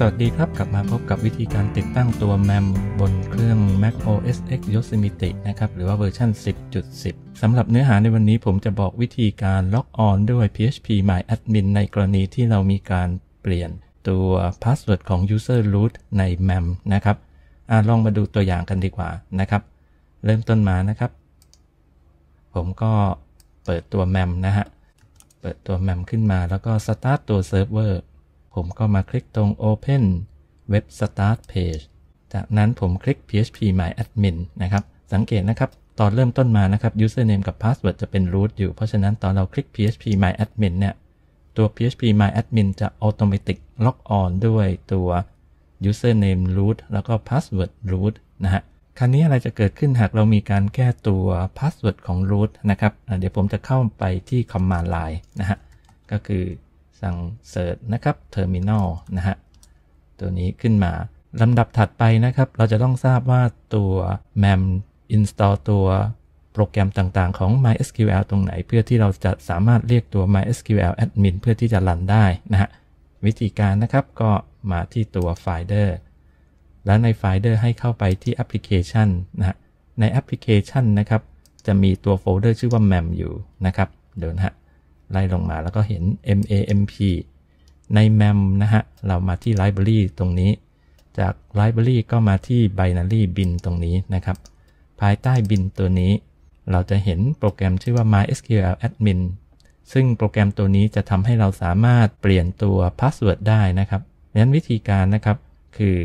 สวัสดีครับกลับมาพบกับวิธีการติดตั้งตัว MEM บนเครื่อง Mac OS X Yosemite นะครับ หรือว่าเวอร์ชัน10.10 สำหรับเนื้อหาในวันนี้ผมจะบอกวิธีการล็อกออนด้วย PHP My Admin ในกรณีที่เรามีการเปลี่ยนตัว password ของ user root ใน MEM นะครับอลองมาดูตัวอย่างกันดีกว่านะครับ เริ่มต้นมานะครับ ผมก็เปิดตัว MEM นะฮะ เปิดตัว MEM ขึ้นมาแล้วก็ start ตัวเซิร์ฟเวอร์ ผมก็มาคลิกตรง Open Web Start Page จากนั้นผมคลิก PHP My Admin นะครับ สังเกตนะครับ ตอนเริ่มต้นมานะครับ username กับ password จะเป็น root อยู่ เพราะฉะนั้นตอนเราคลิก PHP My Admin เนี่ย ตัว PHP My Admin จะ automatic log on ด้วยตัว username root แล้วก็ password root นะฮะ คราวนี้อะไรจะเกิดขึ้นหากเรามีการแก้ตัว password ของ root นะครับ เดี๋ยวผมจะเข้าไปที่ command line นะฮะ ก็คือ สั่งเสิร์ชนะครับ terminal นะฮะตัวนี้ขึ้นมาลำดับถัดไปนะครับ เราจะต้องทราบว่าตัว mem install ตัวโปรแกรมต่างๆ ของ MySQL ตรงไหน เพื่อที่เราจะสามารถเรียกตัว MySQL admin เพื่อที่จะรันได้นะฮะวิธีการนะครับก็มาที่ตัว Finder แล้วใน Finder ให้เข้าไปที่ Application นะฮะในแอปพลิเคชันนะครับ จะมีตัวโฟลเดอร์ชื่อว่า mem อยู่นะครับ เดี๋ยวนะฮะ ไล่ลงมาแล้วก็เห็น MAMP ใน MEM นะฮะ เรามาที่ Library ตรงนี้ จาก Library ก็มาที่ Binary Bin ตรงนี้นะครับ ภายใต้ bin ตัวนี้ เราจะเห็นโปรแกรมชื่อว่า MySQL Admin ซึ่งโปรแกรมตัวนี้จะทำให้เราสามารถเปลี่ยนตัว Password ได้นะครับดังนั้นวิธีการนะครับ คือ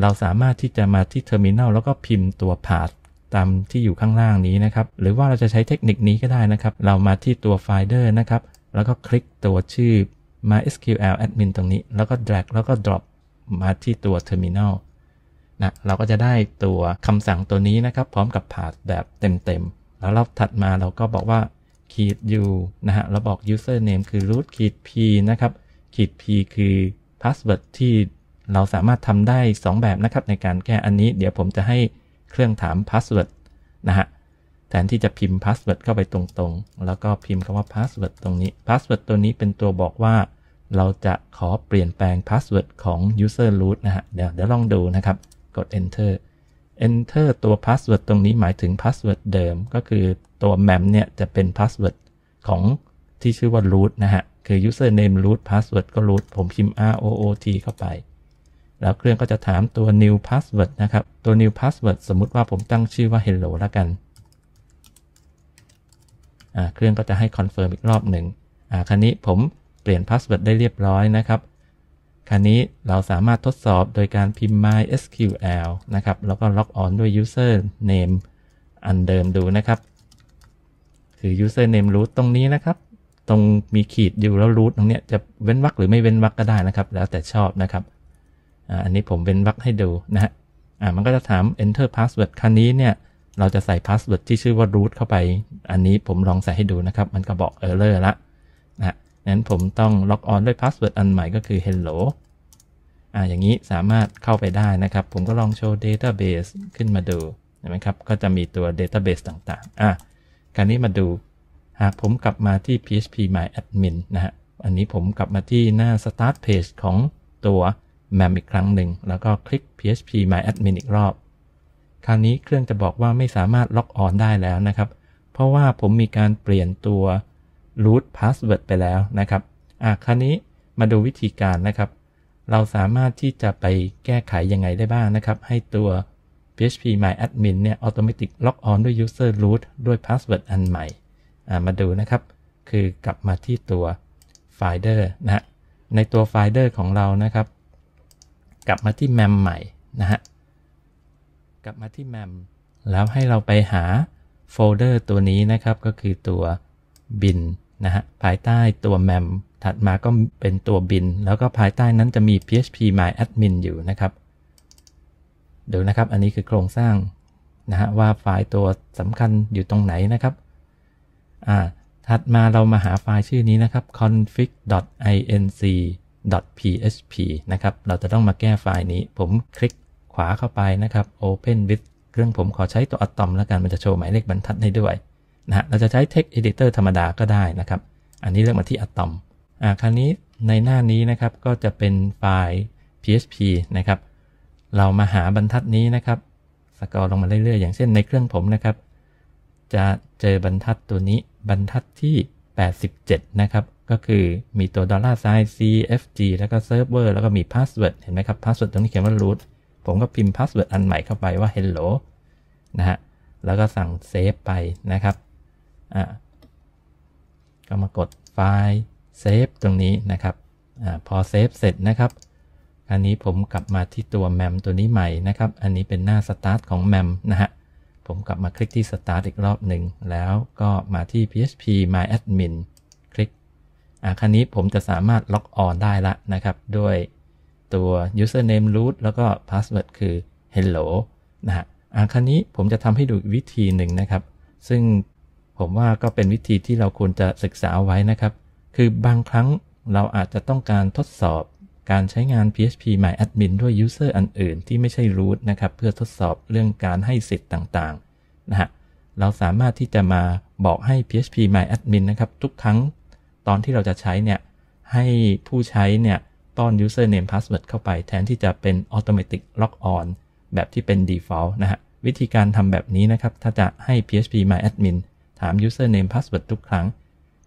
เราสามารถที่จะมาที่ Terminal แล้วก็พิมพ์ตัว path ตามที่อยู่ข้างล่างนี้นะครับ หรือว่าเราจะใช้เทคนิคนี้ก็ได้นะครับ เรามาที่ตัว Finder นะครับ แล้วก็คลิกตัวชื่อ MySQL Admin ตรงนี้ แล้วก็ drag แล้วก็ drop มาที่ตัว Terminal นะเราก็จะได้ตัวคำสั่งตัวนี้นะครับ พร้อมกับผาดแบบเต็มๆ แล้วเราถัดมาเราก็บอกว่าขีด u นะฮะเราบอก username คือ root ขีด p นะครับขีด p คือ password ที่เราสามารถทำได้ 2 แบบนะครับในการแก้อันนี้ เดี๋ยวผมจะให้ เครื่องถาม password นะฮะ แทนที่จะพิมพ์ password เข้าไปตรงๆ แล้วก็พิมพ์คำว่า password ตรงนี้ password ตัวนี้เป็นตัวบอกว่า เราจะขอเปลี่ยนแปลง password ของ user root นะฮะ เดี๋ยวเดี๋ยวลองดูนะครับ กด enter enter ตัว password ตรงนี้หมายถึง password เดิม ก็คือตัว mem เนี่ยจะเป็น password ของที่ชื่อว่า root นะฮะ คือ username root password ก็ root ผมพิมพ์ root เข้าไป แล้วเครื่องก็จะถามตัว new password นะครับ ตัว new password สมมุติว่าผมตั้งชื่อว่า hello แล้วกัน เครื่องก็จะให้ confirm อีกรอบหนึ่งคราวนี้ผมเปลี่ยน password ได้เรียบร้อยนะครับคราวนี้เราสามารถทดสอบโดยการพิมพ์ mysql นะครับ แล้วก็ log on ด้วย user name อันเดิมดูนะครับ คือ user name root ตรงนี้นะครับ ตรงมีขีดอยู่แล้ว root ตรงเนี้ยจะเว้นวรรคหรือไม่เว้นวรรคก็ได้นะครับ แล้วแต่ชอบนะครับ อันนี้ผมเป็นวรรคให้ดูนะฮะอ่ามันก็จะถาม enter password ครั้นี้เนี่ยเราจะใส่ password ที่ชื่อว่า root เข้าไป อันนี้ผมลองใส่ให้ดูนะครับ มันก็บอก error ละนะนั้นผมต้อง log on ด้วย password อันใหม่ก็คือ hello อ่าอย่างนี้สามารถเข้าไปได้นะครับ ผมก็ลองโชว์ database ขึ้นมาดูเห็นไหมครับ ก็จะมีตัว database ต่างๆ อะคราวนี้มาดู หากผมกลับมาที่ php my admin นะฮะ อันนี้ผมกลับมาที่หน้า start page ของตัว แมมอีกครั้งหนึ่ง แล้วก็คลิก php my admin อีกรอบ คราวนี้เครื่องจะบอกว่าไม่สามารถล็อกออนได้แล้วนะครับ เพราะว่าผมมีการเปลี่ยนตัว root password ไปแล้วนะครับอะคราวนี้มาดูวิธีการนะครับ เราสามารถที่จะไปแก้ไขยังไงได้บ้างนะครับ ให้ตัว php my admin เนี่ย automatic log on ด้วย user root ด้วย password อันใหม่ มาดูนะครับ คือกลับมาที่ตัว finder นะฮะในตัว finder ของเรานะครับ กลับมาที่แมมใหม่นะฮะ กลับมาที่แมมแล้วให้เราไปหาโฟลเดอร์ตัวนี้นะครับ ก็คือตัวบินนะฮะ ภายใต้ตัวแมมถัดมาก็เป็นตัวบิน แล้วก็ภายใต้นั้นจะมี php my admin อยู่นะครับเดูนะครับ อันนี้คือโครงสร้างนะฮะว่าไฟล์ตัวสำคัญอยู่ตรงไหนนะครับ อ่า ถัดมาเรามาหาไฟล์ชื่อนี้นะครับ config.inc .php นะครับ เราจะต้องมาแก้ไฟล์นี้ ผมคลิกขวาเข้าไปนะครับ Open with เครื่องผมขอใช้ตัวอะตอมแล้วกัน มันจะโชว์หมายเลขบรรทัดให้ด้วยนะฮะ เราจะใช้ Text Editor ธรรมดาก็ได้นะครับ อันนี้เลือกมาที่อะตอม อ่า คราวนี้ในหน้านี้นะครับก็จะเป็นไฟล์ PHP นะครับ เรามาหาบรรทัดนี้นะครับ สกอร์ลงมาเรื่อยๆ อย่างเช่นในเครื่องผมนะครับ จะเจอบรรทัดตัวนี้ บรรทัดที่ 87 นะครับ ก็คือมีตัวดอลลาร์ไซน์ CFG แล้วก็เซิร์ฟเวอร์แล้วก็มีพาสเวิร์ดเห็นไหมครับพาสเวิร์ดตรงนี้เขียนว่า root ผมก็พิมพ์พาสเวิร์ดอันใหม่เข้าไปว่า hello นะฮะ แล้วก็สั่งเซฟไปนะครับ อ่า ก็มากดไฟล์เซฟตรงนี้นะครับ อ่า พอเซฟเสร็จนะครับอันนี้ผมกลับมาที่ตัว mem ตัวนี้ใหม่นะครับ อันนี้เป็นหน้า start ของ mem นะฮะ ผมกลับมาคลิกที่ start อีกรอบหนึ่ง แล้วก็มาที่ php my admin อ่าครั้นี้ผมจะสามารถล็อกออนได้ละนะครับ ด้วยตัว username root แล้วก็ password คือ hello นะฮะอ่าครั้นี้ผมจะทำให้ดูวิธีหนึ่งนะครับ ซึ่งผมว่าก็เป็นวิธีที่เราควรจะศึกษาไว้นะครับ คือบางครั้งเราอาจจะต้องการทดสอบการใช้งาน PHP My Admin ด้วย user อันอื่นที่ไม่ใช่ root นะครับ เพื่อทดสอบเรื่องการให้สิทธิ์ต่างๆนะฮะ เราสามารถที่จะมาบอกให้ PHP My Admin นะครับ ทุกครั้ง อนที่เราจะใช้เนี่ยให้ผู้ใช้เนี่ยป้อน username password เข้าไปแทนที่จะเป็น automatic log on แบบที่เป็น default นะฮะ วิธีการทำแบบนี้นะครับ ถ้าจะให้ PHP My Admin ถาม username password ทุกครั้ง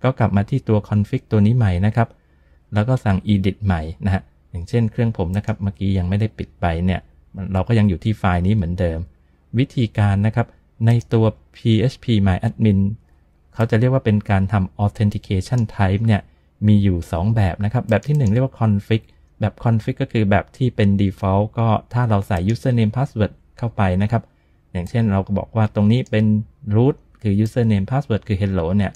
ก็กลับมาที่ตัว config ตัวนี้ใหม่นะครับ แล้วก็สั่ง edit ใหม่นะฮะ อย่างเช่นเครื่องผมนะครับ เมื่อกี้ยังไม่ได้ปิดไปเนี่ย เราก็ยังอยู่ที่ไฟล์นี้เหมือนเดิม วิธีการนะครับ ในตัว php my admin เขาจะเรียกว่าเป็นการทำ authentication type เนี่ยมีอยู่ 2 แบบนะครับ แบบที่ 1 เรียกว่า config แบบ config ก็คือแบบที่เป็น default ก็ถ้าเราใส่ username password เข้าไปนะครับ อย่างเช่นเราก็บอกว่าตรงนี้เป็น root คือ username password คือ hello เนี่ย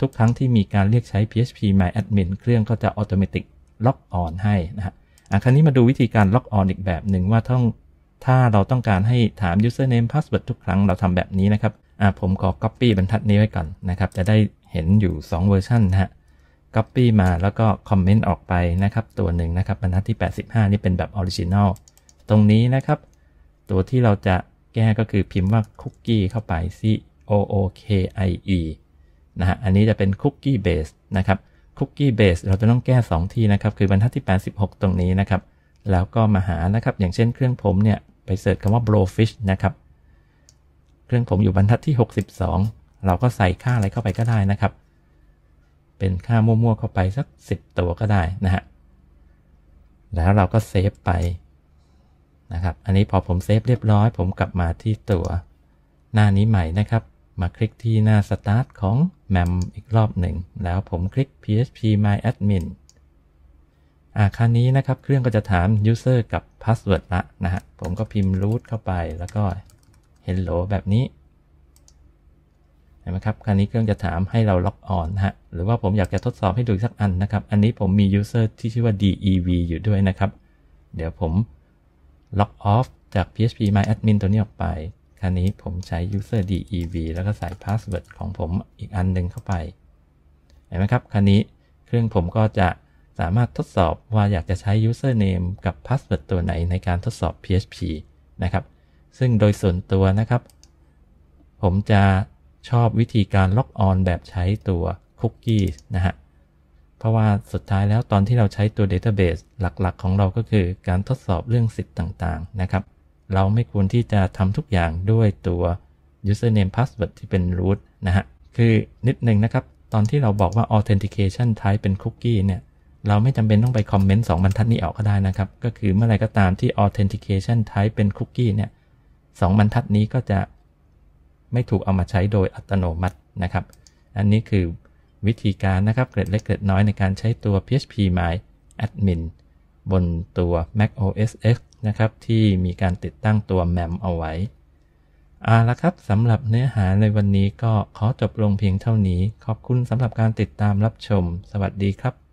ทุกครั้งที่มีการเรียกใช้ php my admin เครื่องก็จะ automatic log on ให้นะฮะอะคราวนี้มาดูวิธีการ log on อีกแบบหนึ่งว่าต้องถ้าเราต้องการให้ถาม username password ทุกครั้งเราทำแบบนี้นะครับ อะผมขอ copy บรรทัดนี้ไว้ก่อนนะครับ จะได้เห็นอยู่ 2 เวอร์ชันนะฮะ copy มาแล้วก็คอมเมนต์ออกไปนะครับ ตัวหนึ่งนะครับบรรทัดที่ 85 นี่เป็นแบบออริจินอลตรงนี้นะครับ ตัวที่เราจะแก้ก็คือพิมพ์ว่า cookie เข้าไป c o o k i e นะฮะอันนี้จะเป็น cookie base นะครับ cookie base เราจะต้องแก้ 2 ที่นะครับ คือบรรทัดที่ 86 ตรงนี้นะครับ แล้วก็มาหานะครับ อย่างเช่นเครื่องผมเนี่ย ไปเสิร์ชคำว่า blowfish นะครับ เครื่องผมอยู่บรรทัดที่ 62 เราก็ใส่ค่าอะไรเข้าไปก็ได้นะครับ เป็นค่ามั่วๆเข้าไปสัก 10 ตัวก็ได้นะฮะ แล้วเราก็เซฟไปนะครับ อันนี้พอผมเซฟเรียบร้อย ผมกลับมาที่ตัวหน้านี้ใหม่นะครับ มาคลิกที่หน้า Start ของ MEM อีกรอบหนึ่ง แล้วผมคลิก PHP My Admin อ่าคราวนี้นะครับ เครื่องก็จะถาม User กับ Password ละนะฮะ ผมก็พิมพ์ root เข้าไปแล้วก็ Hello แบบนี้เห็นไหมครับ คราวนี้เครื่องจะถามให้เราล็อกออนฮะ หรือว่าผมอยากจะทดสอบให้ดูสักอันนะครับ อันนี้ผมมี User ที่ชื่อว่า DEV อยู่ด้วยนะครับ เดี๋ยวผมล็อกออฟจาก PHP My Admin ตัวนี้ออกไป คราวนี้ผมใช้ user dev แล้วก็ใส่ password ของผมอีกอันหนึ่งเข้าไป เห็นไหมครับ คราวนี้เครื่องผมก็จะสามารถทดสอบว่าอยากจะใช้ username กับ password ตัวไหนในการทดสอบ PHP นะครับ ซึ่งโดยส่วนตัวนะครับ ผมจะชอบวิธีการล็อกออนแบบใช้ตัว cookies นะฮะ เพราะว่าสุดท้ายแล้วตอนที่เราใช้ตัว Database หลักๆ ของเราก็คือการทดสอบเรื่องสิทธิ์ต่างๆ นะครับ เราไม่ควรที่จะทำทุกอย่างด้วยตัว username password ที่เป็น root นะฮะ คือนิดนึงนะครับ ตอนที่เราบอกว่า authentication type เป็น cookie เนี่ย เราไม่จำเป็นต้องไปคอมเมนต์2บรรทัดนี้ออกก็ได้นะครับ ก็คือเมื่อไรก็ตามที่ authentication type เป็น cookie เนี่ย สองบรรทัดนี้ก็จะไม่ถูกเอามาใช้โดยอัตโนมัตินะครับ อันนี้คือวิธีการนะครับเกร็ดเล็กเกร็ดน้อยในการใช้ตัว PHP My Admin บนตัว Mac OS X นะครับที่มีการติดตั้งตัว MEM เอาไว้เอาละครับสำหรับเนื้อหาในวันนี้ก็ขอจบลงเพียงเท่านี้ ขอบคุณสำหรับการติดตามรับชม สวัสดีครับ